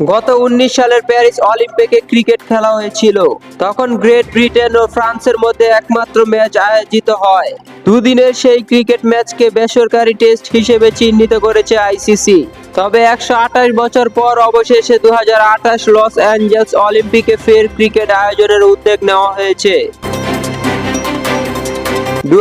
গত উনিশ সালের প্যারিস অলিম্পিকে ক্রিকেট খেলা হয়েছিল। তখন গ্রেট ব্রিটেন ও ফ্রান্সের মধ্যে একমাত্র ম্যাচ আয়োজিত হয়। দুদিনের সেই ক্রিকেট ম্যাচকে বেসরকারি টেস্ট হিসেবে চিহ্নিত করেছে আইসিসি। তবে একশো আঠাশ বছর পর অবশেষে দু হাজার আঠাশ লস অ্যাঞ্জেলস অলিম্পিকে ফের ক্রিকেট আয়োজনের উদ্যোগ নেওয়া হয়েছে। দু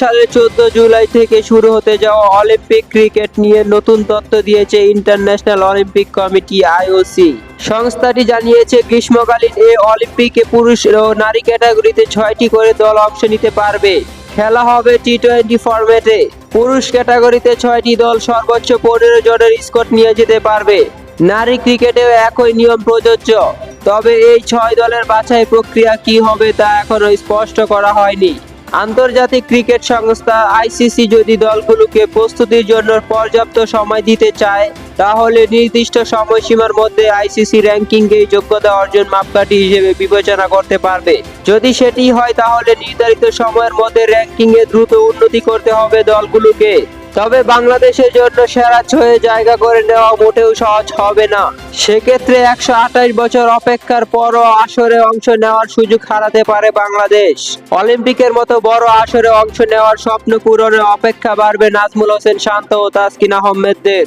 সালের চোদ্দ জুলাই থেকে শুরু হতে যাওয়া অলিম্পিক ক্রিকেট নিয়ে নতুন তথ্য দিয়েছে ইন্টারন্যাশনাল অলিম্পিক কমিটি, আইওসি। সংস্থাটি জানিয়েছে, গ্রীষ্মকালীন এ অলিম্পিকে পুরুষ ও নারী ক্যাটাগরিতে ছয়টি করে দল অংশ নিতে পারবে। খেলা হবে টি টোয়েন্টি ফরম্যাটে। পুরুষ ক্যাটাগরিতে ছয়টি দল সর্বোচ্চ পনেরো জনের স্কোর নিয়ে যেতে পারবে। নারী ক্রিকেটেও একই নিয়ম প্রযোজ্য। তবে এই ছয় দলের বাছাই প্রক্রিয়া কি হবে তা এখনও স্পষ্ট করা হয়নি। আন্তর্জাতিক ক্রিকেট সংস্থা আইসিসি যদি দলগুলোকে প্রস্তুতির জন্য পর্যাপ্ত সময় দিতে চায়, তাহলে নির্দিষ্ট সময়সীমার মধ্যে আইসিসি র্যাঙ্কিংকে যোগ্যতা অর্জন মাপকাঠি হিসেবে বিবেচনা করতে পারবে। যদি সেটি হয়, তাহলে নির্ধারিত সময়ের মধ্যে র্যাঙ্কিংয়ে দ্রুত উন্নতি করতে হবে দলগুলোকে। তবে বাংলাদেশের জন্য সেরা ছয়ে জায়গা করে নেওয়া মোটেও সহজ হবে না। সেক্ষেত্রে একশো আঠাশ বছর অপেক্ষার পরও আসরে অংশ নেওয়ার সুযোগ হারাতে পারে বাংলাদেশ। অলিম্পিকের মতো বড় আসরে অংশ নেওয়ার স্বপ্ন পূরণের অপেক্ষা বাড়বে নাজমুল হোসেন শান্ত ও তাসকিন আহমেদদের।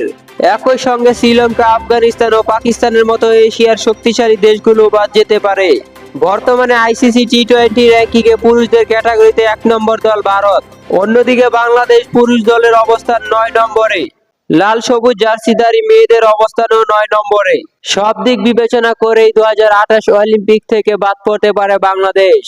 একই সঙ্গে শ্রীলঙ্কা, আফগানিস্তান ও পাকিস্তানের মতো এশিয়ার শক্তিশালী দেশগুলো বাদ যেতে পারে। বর্তমানে আইসিসি টি টোয়েন্টি র্যাঙ্কিংয়ে পুরুষদের ক্যাটাগরিতে এক নম্বর দল ভারত। অন্যদিকে বাংলাদেশ পুরুষ দলের অবস্থান নয় নম্বরে। লাল সবুজ জার্সিধারী মেয়েদের অবস্থানও নয় নম্বরে। সব দিক বিবেচনা করেই দু হাজার আঠাশ অলিম্পিক থেকে বাদ পড়তে পারে বাংলাদেশ।